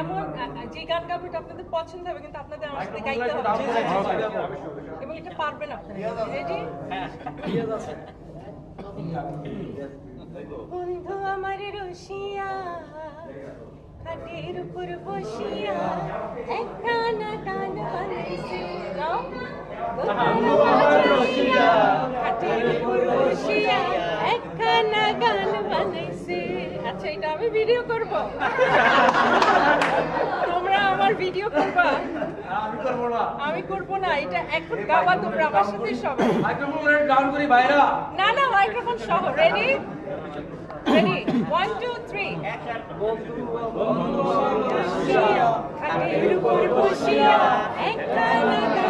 এমন যে গান গাবো এটা আপনাদের পছন্দ হবে কিন্তু আপনাদের আমার সাথে গাইতে হবে। এবং এটা পারবেন আপনারা। রেডি বন্ধু আমার রসিয়া খাটের উপর বসিয়া বানাইছে। বন্ধু আমার রসিয়া খাটের উপর বসিয়া গান বানাইছে। আচ্ছা এটা আমি ভিডিও করব তোমরা আমার ভিডিও করবা আমি করব না আমি করব না এটা এখন গাওয়া তোমরা আমার সাথে সবাই মাইক্রোফোনে গান করি ভাইরা না না মাইক্রোফোন সহ ready ready one two three খাটের উপর বসিয়া একখানা